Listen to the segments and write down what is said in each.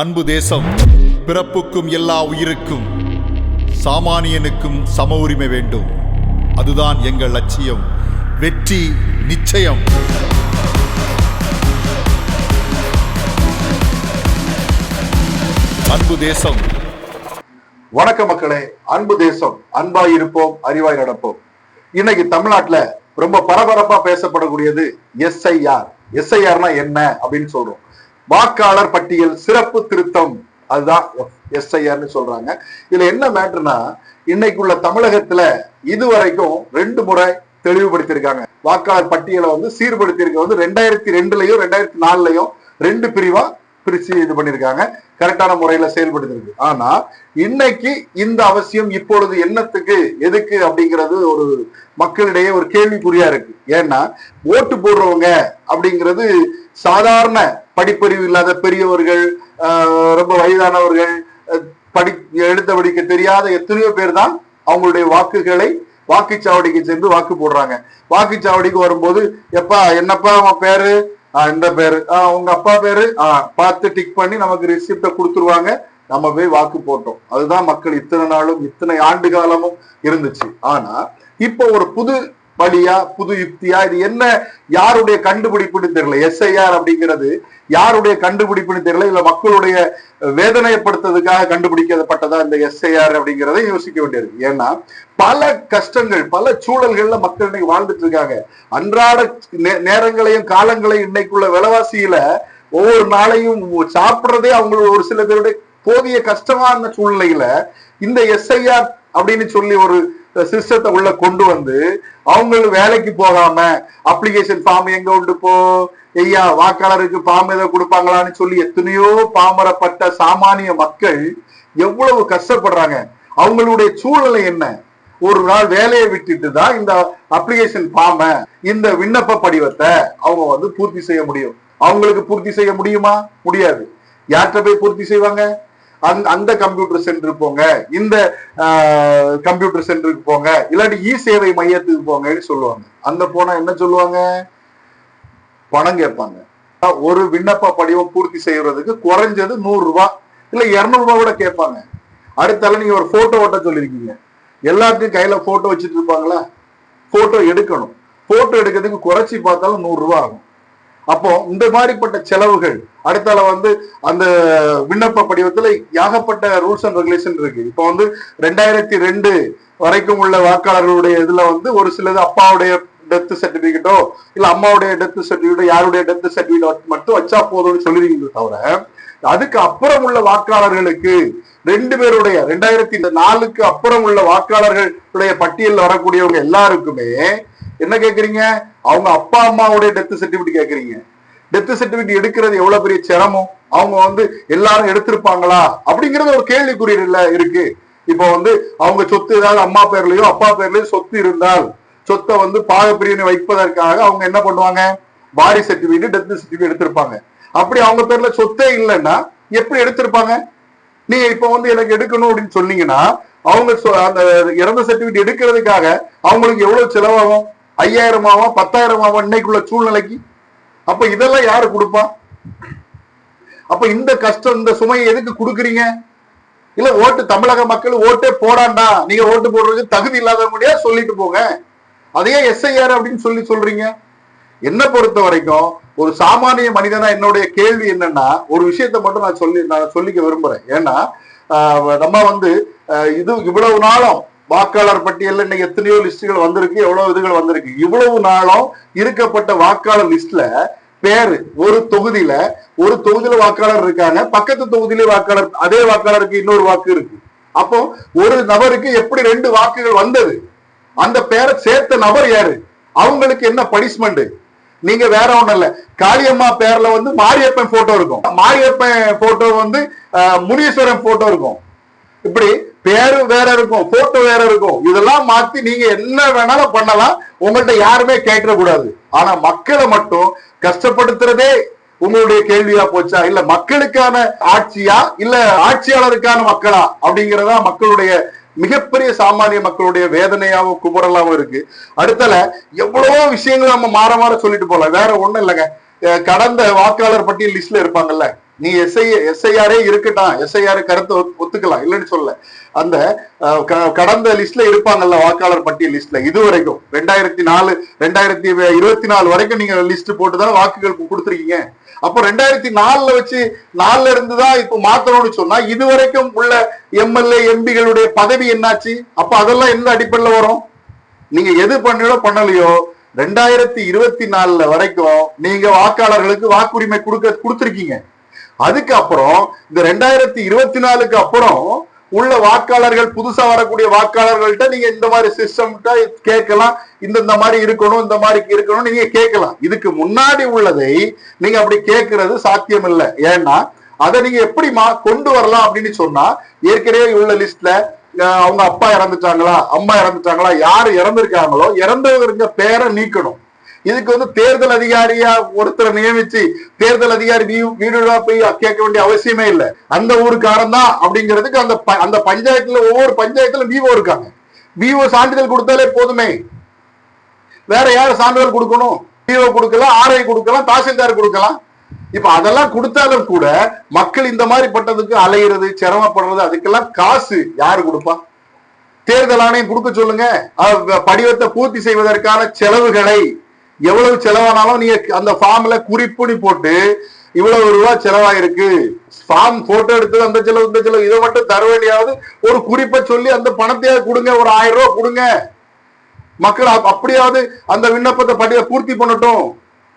அன்பு தேசம் பிறப்புக்கும் எல்லா உயிருக்கும் சாமானியனுக்கும் சம உரிமை வேண்டும். அதுதான் எங்கள் லட்சியம் வெற்றி நிச்சயம். அன்பு தேசம். வணக்க மக்களே அன்பு தேசம் அன்பாய் இருப்போம் அறிவாய் நடப்போம். இன்னைக்கு தமிழ்நாட்டுல ரொம்ப பரபரப்பா பேசப்படக்கூடியது எஸ்ஐஆர். எஸ்ஐஆர்னா என்ன அப்படின்னு சொல்றோம். வாக்காளர் பட்டியல் சிறப்பு திருத்தம். அதுதான் எஸ்ஐஆர்னு சொல்றாங்க. இதுல என்ன மேட்ருனா இன்னைக்குள்ள தமிழகத்துல இதுவரைக்கும் ரெண்டு முறை தெளிவுபடுத்தியிருக்காங்க. வாக்காளர் பட்டியலை வந்து சீர்படுத்தியிருக்க வந்து ரெண்டாயிரத்தி ரெண்டுலயும் ரெண்டாயிரத்தி நாலுலயும் ரெண்டு பிரிவா பிரிச்சு இது பண்ணியிருக்காங்க. கரெக்டான முறையில செயல்படுத்திருக்கு. ஆனா இன்னைக்கு இந்த அவசியம் இப்பொழுது என்னத்துக்கு எதுக்கு அப்படிங்கிறது ஒரு மக்களிடையே ஒரு கேள்விக்குறியா இருக்கு. ஏன்னா ஓட்டு போடுறவங்க அப்படிங்கிறது சாதாரண படிப்பறிவு இல்லாத பெரியவர்கள் ரொம்ப வயதானவர்கள் படி எழுத்த படிக்க தெரியாத எத்தனையோ பேர் தான் அவங்களுடைய வாக்குகளை வாக்குச்சாவடிக்கு சென்று வாக்கு போடுறாங்க. வாக்குச்சாவடிக்கு வரும்போது எப்பா என்னப்பா அவன் பேரு? இந்த பேரு. ஆஹ் உங்க அப்பா பேரு? ஆஹ் பார்த்து டிக் பண்ணி நமக்கு ரிசிப்ட கொடுத்துருவாங்க. நம்ம போய் வாக்கு போட்டோம். அதுதான் மக்கள் இத்தனை நாளும் இத்தனை ஆண்டு காலமும் இருந்துச்சு. ஆனா இப்போ ஒரு புது வழியா புது யுக்தியா இது என்ன யாருடைய கண்டுபிடிப்புன்னு தெரியல. எஸ்ஐஆர் அப்படிங்கிறது யாருடைய கண்டுபிடிப்புன்னு தெரியல. இல்ல மக்களுடைய வேதனைப்படுத்துறதுக்காக கண்டுபிடிக்கப்பட்டதா இந்த எஸ்ஐஆர் அப்படிங்கிறத யோசிக்க வேண்டியிருக்கு. ஏன்னா பல கஷ்டங்கள் பல சூழல்கள்ல மக்கள் இன்னைக்கு வாழ்ந்துட்டு இருக்காங்க. அன்றாட நே- நேரங்களையும் காலங்களையும் இன்னைக்குள்ள விலைவாசியில ஒவ்வொரு நாளையும் சாப்பிடுறதே அவங்களுக்கு ஒரு சில பேருடைய போதிய கஷ்டமான சூழ்நிலையில இந்த எஸ்ஐஆர் அப்படின்னு சொல்லி ஒரு சிஸ்டத்தை உள்ள கொண்டு வந்து அவங்க வேலைக்கு போகாம அப்ளிகேஷன் ஃபார்ம் எங்க உண்டு போ? ஐயா வாக்காளருக்கு ஃபார்ம் ஏதோ கொடுப்பாங்களான்னு சொல்லி எத்தனையோ பாமரப்பட்ட சாமானிய மக்கள் எவ்வளவு கஷ்டப்படுறாங்க. அவங்களுடைய சூழ்நிலை என்ன? ஒரு நாள் வேலையை விட்டுட்டு தான் இந்த அப்ளிகேஷன் ஃபார்ம இந்த விண்ணப்ப படிவத்தை அவங்க வந்து பூர்த்தி செய்ய முடியும். அவங்களுக்கு பூர்த்தி செய்ய முடியுமா? முடியாது. யார்கிட்ட போய் பூர்த்தி செய்வாங்க? அந்த அந்த கம்ப்யூட்டர் சென்டருக்கு போங்க. இந்த கம்ப்யூட்டர் சென்டருக்கு போங்க. இல்லாட்டி இ சேவை மையத்துக்கு போங்கன்னு சொல்லுவாங்க. அந்த போனா என்ன சொல்லுவாங்க? பணம் கேட்பாங்க. ஒரு விண்ணப்ப படிவம் பூர்த்தி செய்யறதுக்கு குறைஞ்சது நூறு ரூபாய் இல்ல இருநூறு ரூபாய் கூட கேட்பாங்க. அடுத்தால நீங்க ஒரு போட்டோ ஓட்ட சொல்லியிருக்கீங்க எல்லாத்துக்கும் கையில போட்டோ வச்சுட்டு இருப்பாங்களா? போட்டோ எடுக்கணும். போட்டோ எடுக்கிறதுக்கு குறைச்சி பார்த்தாலும் நூறு ரூபா ஆகும். அப்போ இந்த மாதிரிப்பட்ட செலவுகள் அடுத்தால வந்து அந்த விண்ணப்ப படிவத்துல ஏகப்பட்ட ரூல்ஸ் அண்ட் ரெகுலேஷன் இருக்கு. இப்போ வந்து ரெண்டாயிரத்தி ரெண்டு வரைக்கும் உள்ள வாக்காளர்களுடைய இதுல வந்து ஒரு சிலது அப்பாவுடைய டெத் சர்டிபிகேட்டோ இல்ல அம்மாவுடைய டெத் சர்டிபிகேட்டோ யாருடைய டெத் சர்டிபிகேட் மட்டும் வச்சா போதும்னு சொல்லிருக்கீங்க தவிர அதுக்கு அப்புறம் உள்ள வாக்காளர்களுக்கு ரெண்டு பேருடைய ரெண்டாயிரத்தி நாலுக்கு அப்புறம் உள்ள வாக்காளர்களுடைய பட்டியலில் வரக்கூடியவங்க எல்லாருக்குமே என்ன கேக்குறீங்க? அவங்க அப்பா அம்மாவுடைய டெத் சர்டிபிகேட் கேக்குறீங்க. டெத் சர்டிபிகேட் எடுக்கிறது எவ்வளவு பெரிய சிரமம்? அவங்க வந்து எல்லாரும் எடுத்திருப்பாங்களா? அப்படிங்கறது ஒரு கேள்விக்குறியில இருக்கு. இப்போ வந்து அவங்க சொத்து ஏதாவது அம்மா பேர்லயோ அப்பா பேர்லயோ சொத்து இருந்தால் சொத்தை வந்து பாகப்பிரியனை வைப்பதற்காக அவங்க என்ன பண்ணுவாங்க? வாரி சர்டிபிகேட் டெத் சர்டிபிகேட் எடுத்திருப்பாங்க. அப்படி அவங்க பேர்ல சொத்தே இல்லைன்னா எப்படி எடுத்திருப்பாங்க? நீங்க இப்ப வந்து எனக்கு எடுக்கணும் அப்படின்னு சொன்னீங்கன்னா அவங்க சொ- அந்த இறந்த சர்டிபிகேட் எடுக்கிறதுக்காக அவங்களுக்கு எவ்வளவு செலவாகும்? ஐயாயிரம் ஆகும் பத்தாயிரம் ஆகும் இன்னைக்குள்ள சூழ்நிலைக்கு? அப்ப இதெல்லாம் யாரு கொடுப்பா? அப்ப இந்த கஷ்டம் இந்த சுமையை எதுக்கு கொடுக்குறீங்க? இல்ல ஓட்டு தமிழக மக்கள் ஓட்டே போடாண்டா? நீங்க ஓட்டு போடுறதுக்கு தகுதி இல்லாதவங்க சொல்லிட்டு போங்க. அதையே எஸ்ஐஆர் அப்படின்னு சொல்லி சொல்றீங்க. என்ன பொறுத்த வரைக்கும் ஒரு சாமானிய மனிதனா என்னுடைய கேள்வி என்னன்னா ஒரு விஷயத்த மட்டும் நான் சொல்லி நான் சொல்லிக்க விரும்புறேன். ஏன்னா நம்ம வந்து இது இவ்வளவு நாளும் வாக்காளர் பட்டியலில் இன்னைக்கு எத்தனையோ லிஸ்டுகள் வந்திருக்கு எவ்வளவு இதுகள் வந்திருக்கு. இவ்வளவு நாளும் இருக்கப்பட்ட வாக்காளர் லிஸ்ட்ல பேரு ஒரு தொகுதியில ஒரு தொகுதியில வாக்காளர் இருக்காங்க பக்கத்து தொகுதியிலே வாக்காளர் அதே வாக்காளருக்கு இன்னொரு வாக்கு இருக்கு. அப்போ ஒரு நபருக்கு எப்படி ரெண்டு வாக்குகள் வந்தது? அந்த பேரை சேர்த்த நபர் யாரு? அவங்களுக்கு என்ன பனிஷ்மெண்ட் நீங்க வேற ஒண்ணும் இல்ல. காளியம்மா பேர்ல வந்து மாரியப்பன் போட்டோ இருக்கும். மாரியப்பன் போட்டோ வந்து முனீஸ்வரன் போட்டோ இருக்கும். இப்படி பேரு வேற இருக்கும் போட்டோ வேற இருக்கும். இதெல்லாம் மாத்தி நீங்க என்ன வேணாலும் பண்ணலாம். உங்கள்கிட்ட யாருமே கேட்க கூடாது. ஆனா மக்களை மட்டும் கஷ்டப்படுத்துறதே உங்களுடைய கேள்வியா போச்சா? இல்ல மக்களுக்கான ஆட்சியா? இல்ல ஆட்சியாளருக்கான மக்களா? அப்படிங்கறதா மக்களுடைய மிகப்பெரிய சாமானிய மக்களுடைய வேதனையாவும் குமுறலாவும் இருக்கு. அடுத்தல எவ்வளவோ விஷயங்கள் நம்ம மாற மாற சொல்லிட்டு போகலாம் வேற ஒண்ணும் இல்லைங்க. கடந்த வாக்காளர் பட்டியல் லிஸ்ட்ல இருப்பாங்கல்ல நீ எஸ்ஐ எஸ்ஐஆரே இருக்கட்டும். எஸ்ஐஆர் கருத்தை ஒத்து- ஒத்துக்கலாம். இல்லைன்னு சொல்ல அந்த க- கடந்த லிஸ்ட்ல இருப்பாங்கல்ல வாக்காளர் பட்டியல் லிஸ்ட்ல இது வரைக்கும் ரெண்டாயிரத்தி நாலு ரெண்டாயிரத்தி இருபத்தி நாலு வரைக்கும் நீங்க லிஸ்ட் போட்டு தான் வாக்குகள் கொடுத்துருக்கீங்க. அப்போ ரெண்டாயிரத்தி நாலுல வச்சு நாலுல இருந்து தான் இப்போ மாத்தணும்னு சொன்னா இது வரைக்கும் உள்ள எம்எல்ஏ எம்பிகளுடைய பதவி என்னாச்சு? அப்ப அதெல்லாம் எந்த அடிப்படையில் வரும்? நீங்க எது பண்ணீங்களோ பண்ணலையோ ரெண்டாயிரத்தி இருபத்தி நாலுல வரைக்கும் நீங்க வாக்காளர்களுக்கு வாக்குரிமை கொடுக்க கொடுத்துருக்கீங்க. அதுக்கப்புறம் இந்த ரெண்டாயிரத்தி இருபத்தி நாலுக்கு அப்புறம் உள்ள வாக்காளர்கள் புதுசா வரக்கூடிய வாக்காளர்கள்ட்ட நீங்க இந்த மாதிரி சிஸ்டம் கேட்கலாம். இந்த இந்த மாதிரி இருக்கணும் இந்த மாதிரி இருக்கணும் நீங்க கேட்கலாம். இதுக்கு முன்னாடி உள்ளதை நீங்க அப்படி கேட்கறது சாத்தியம் இல்லை ஏன்னா அதை நீங்க எப்படி கொண்டு வரலாம் அப்படின்னு சொன்னா ஏற்கனவே உள்ள லிஸ்ட்ல அவங்க அப்பா இறந்துட்டாங்களா அம்மா இறந்துட்டாங்களா யார் இறந்துருக்காங்களோ இறந்தவங்க பேரை நீக்கணும். இதுக்கு வந்து தேர்தல் அதிகாரியா ஒருத்தரை நியமிச்சு தேர்தல் அதிகாரி வீ- வீடு போய் கேட்க வேண்டிய அவசியமே இல்லை. அந்த ஊருக்காரன் தான் அப்படிங்கிறதுக்கு அந்த ப- அந்த பஞ்சாயத்துல ஒவ்வொரு பஞ்சாயத்துல விவோ இருக்காங்க. விவோ சான்றிதழ் கொடுத்தாலே போதுமே. வேற யார் சான்றிதழ் கொடுக்கணும்? விவோ கொடுக்கலாம் ஆர்ஐ கொடுக்கலாம் தாசில்தார் கொடுக்கலாம். இப்ப அதெல்லாம் கொடுத்தாலும் கூட மக்கள் இந்த மாதிரி பட்டதுக்கு அலையிறது சிரமப்படுறது அதுக்கெல்லாம் காசு யாரு கொடுப்பா? தேர்தல் ஆணையம் கொடுக்க சொல்லுங்க. படிவத்தை பூர்த்தி செய்வதற்கான செலவுகளை எவ்வளவு செலவானாலும் நீங்க அந்த ஃபார்ம்ல குறிப்புனி போட்டு இவ்வளவு ரூபாய் செலவாயிருக்கு. ஃபார்ம் போட்டோ எடுத்து அந்த செலவு இந்த செலவு இதை மட்டும் தர வேண்டியாவது ஒரு குறிப்பை சொல்லி அந்த பணத்தையாவது கொடுங்க ஒரு ஆயிரம் ரூபாய் கொடுங்க. மக்கள் அப்படியாவது அந்த விண்ணப்பத்தை படிய பூர்த்தி பண்ணட்டும்.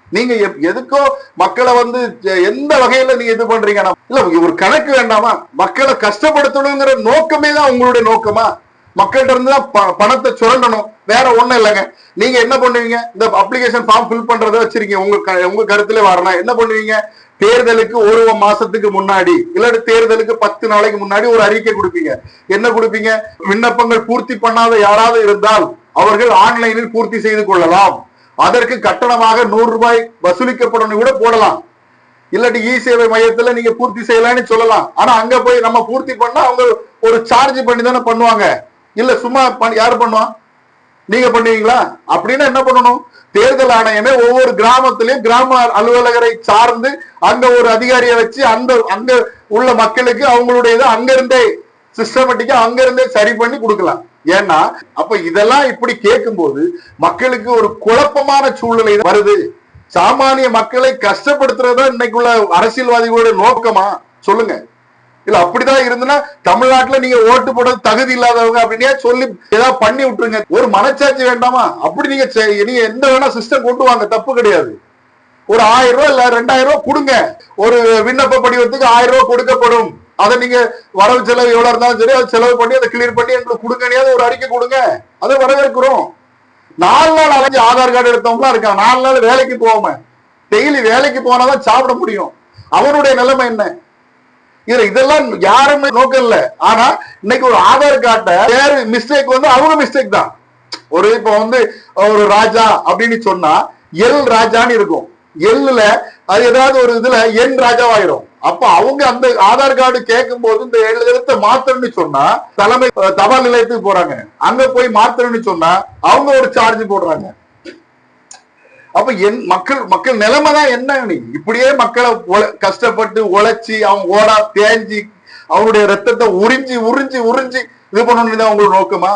நீங்க எப்- எதுக்கோ மக்களை வந்து எந்த வகையில நீங்க இது பண்றீங்கன்னா இல்ல ஒரு கணக்கு வேண்டாமா? மக்களை கஷ்டப்படுத்தணுங்கிற நோக்கமே தான் உங்களுடைய நோக்கமா? மக்கள்கிட்ட இருந்து தான் ப- பணத்தை சுரண்டணும் வேற ஒண்ணும் இல்லைங்க. நீங்க என்ன பண்ணுவீங்க? இந்த அப்ளிகேஷன் ஃபார்ம் ஃபில் பண்றதை வச்சிருக்கீங்க. உங்க க- உங்க கருத்துல வரணும் என்ன பண்ணுவீங்க? தேர்தலுக்கு ஒரு மாசத்துக்கு முன்னாடி இல்லாட்டி தேர்தலுக்கு பத்து நாளைக்கு முன்னாடி ஒரு அறிக்கை கொடுப்பீங்க. என்ன கொடுப்பீங்க? விண்ணப்பங்கள் பூர்த்தி பண்ணாத யாராவது இருந்தால் அவர்கள் ஆன்லைனில் பூர்த்தி செய்து கொள்ளலாம். அதற்கு கட்டணமாக நூறு ரூபாய் வசூலிக்கப்படும் கூட போடலாம். இல்லாட்டி இ சேவை மையத்துல நீங்க பூர்த்தி செய்யலாம்னு சொல்லலாம். ஆனா அங்க போய் நம்ம பூர்த்தி பண்ணா அவங்க ஒரு சார்ஜ் பண்ணி தானே பண்ணுவாங்க. இல்ல சும்மா யார் யாரு பண்ணுவா? நீங்க பண்ணுவீங்களா? அப்படின்னா என்ன பண்ணணும்? தேர்தல் ஆணையமே ஒவ்வொரு கிராமத்திலையும் கிராம அலுவலகரை சார்ந்து அங்க ஒரு அதிகாரியை வச்சு அந்த அங்க உள்ள மக்களுக்கு அவங்களுடைய இதை இருந்தே சிஸ்டமேட்டிக்கா அங்கிருந்தே சரி பண்ணி கொடுக்கலாம். ஏன்னா அப்ப இதெல்லாம் இப்படி கேட்கும்போது மக்களுக்கு ஒரு குழப்பமான சூழ்நிலை வருது. சாமானிய மக்களை கஷ்டப்படுத்துறதா இன்னைக்குள்ள அரசியல்வாதிகளுடைய நோக்கமா? சொல்லுங்க. இல்ல அப்படிதான் இருந்துன்னா தமிழ்நாட்டுல நீங்க ஓட்டு போட தகுதி இல்லாதவங்க அப்படின்னே சொல்லி ஏதாவது பண்ணி விட்டுருங்க. ஒரு மனச்சாட்சி வேண்டாமா? அப்படி நீங்க நீங்க எந்த வேணா சிஸ்டம் கொண்டு வாங்க தப்பு கிடையாது. ஒரு ஆயிரம் ரூபாய் இல்ல ரெண்டாயிரம் ரூபாய் கொடுங்க. ஒரு விண்ணப்ப படிவத்துக்கு ஆயிரம் ரூபாய் கொடுக்கப்படும். அதை நீங்க வரவு செலவு எவ்வளவு இருந்தாலும் சரி அதை செலவு பண்ணி அதை கிளியர் பண்ணி எங்களுக்கு கொடுங்கனையாவது ஒரு அறிக்கை கொடுங்க. அதை வரவேற்கிறோம். நாலு நாள் அலைஞ்சு ஆதார் கார்டு எடுத்தவங்களாம் இருக்காங்க. நாலு நாள் வேலைக்கு போகாம டெய்லி வேலைக்கு போனாதான் சாப்பிட முடியும். அவனுடைய நிலைமை என்ன? இதுல இதெல்லாம் யாருமே நோக்கம் இல்ல ஆனா இன்னைக்கு ஒரு ஆதார் கார்டை பேரு மிஸ்டேக் வந்து அவங்க மிஸ்டேக் தான். ஒரு இப்ப வந்து ஒரு ராஜா அப்படின்னு சொன்னா எல் ராஜான்னு இருக்கும். எல்லுல அது ஏதாவது ஒரு இதுல என் ராஜாவாயிரும். அப்ப அவங்க அந்த ஆதார் கார்டு கேட்கும் போது இந்த எழுத்தை மாத்தணும்னு சொன்னா தலைமை தபால் நிலையத்துக்கு போறாங்க. அங்க போய் மாத்தணும்னு சொன்னா அவங்க ஒரு சார்ஜ் போடுறாங்க. அப்ப என் மக்கள் மக்கள் நிலைமை தான் என்ன? நீ இப்படியே மக்களை கஷ்டப்பட்டு உழைச்சி அவங்க ஓடா தேஞ்சி அவங்களுடைய ரத்தத்தை உறிஞ்சி உறிஞ்சி உறிஞ்சி இது பண்ணணும் தான் உங்களுக்கு நோக்கமா?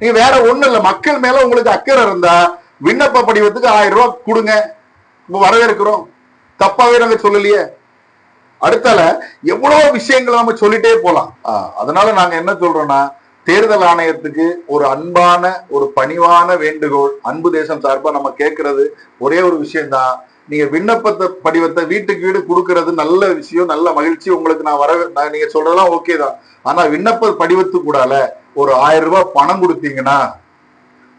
நீங்க வேற ஒண்ணும் இல்ல. மக்கள் மேல உங்களுக்கு அக்கறை இருந்தா விண்ணப்ப படிவத்துக்கு ஆயிரம் ரூபாய் கொடுங்க. வரவேற்கிறோம். தப்பாவே நாங்க சொல்லலையே. அடுத்தால எவ்வளவு விஷயங்களை நம்ம சொல்லிட்டே போலாம். அதனால நாங்க என்ன சொல்றோம்னா தேர்தல் ஆணையத்துக்கு ஒரு அன்பான ஒரு பணிவான வேண்டுகோள் அன்பு தேசம் சார்பாக நம்ம கேட்கறது ஒரே ஒரு விஷயம்தான். நீங்க விண்ணப்பத்தை படிவத்தை வீட்டுக்கு வீடு கொடுக்கறது நல்ல விஷயம் நல்ல மகிழ்ச்சி உங்களுக்கு நான் வர நான் நீங்க சொல்றதெல்லாம் ஓகே தான். ஆனா விண்ணப்ப படிவத்து கூடால ஒரு ஆயிரம் ரூபாய் பணம் கொடுத்தீங்கன்னா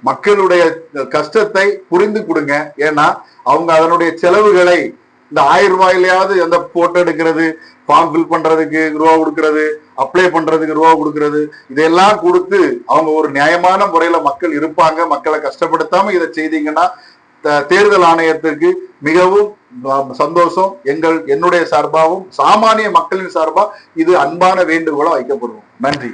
மக்களுடைய கஷ்டத்தை புரிந்து கொடுங்க. ஏன்னா அவங்க அதனுடைய செலவுகளை இந்த ஆயிரம் ரூபாயிலையாவது அந்த போட்டோ எடுக்கிறது ஃபார்ம் ஃபில் பண்றதுக்கு ரூபா கொடுக்கறது அப்ளை பண்றதுக்கு ரூபா கொடுக்கறது இதெல்லாம் கொடுத்து அவங்க ஒரு நியாயமான முறையில மக்கள் இருப்பாங்க மக்களை கஷ்டப்படுத்தாம இதை செய்தீங்கன்னா த- தேர்தல் ஆணையத்திற்கு மிகவும் சந்தோஷம் எங்கள் என்னுடைய சார்பாகவும் சாமானிய மக்களின் சார்பா இது அன்பான வேண்டுகோளா வைக்கப்படுவோம். நன்றி.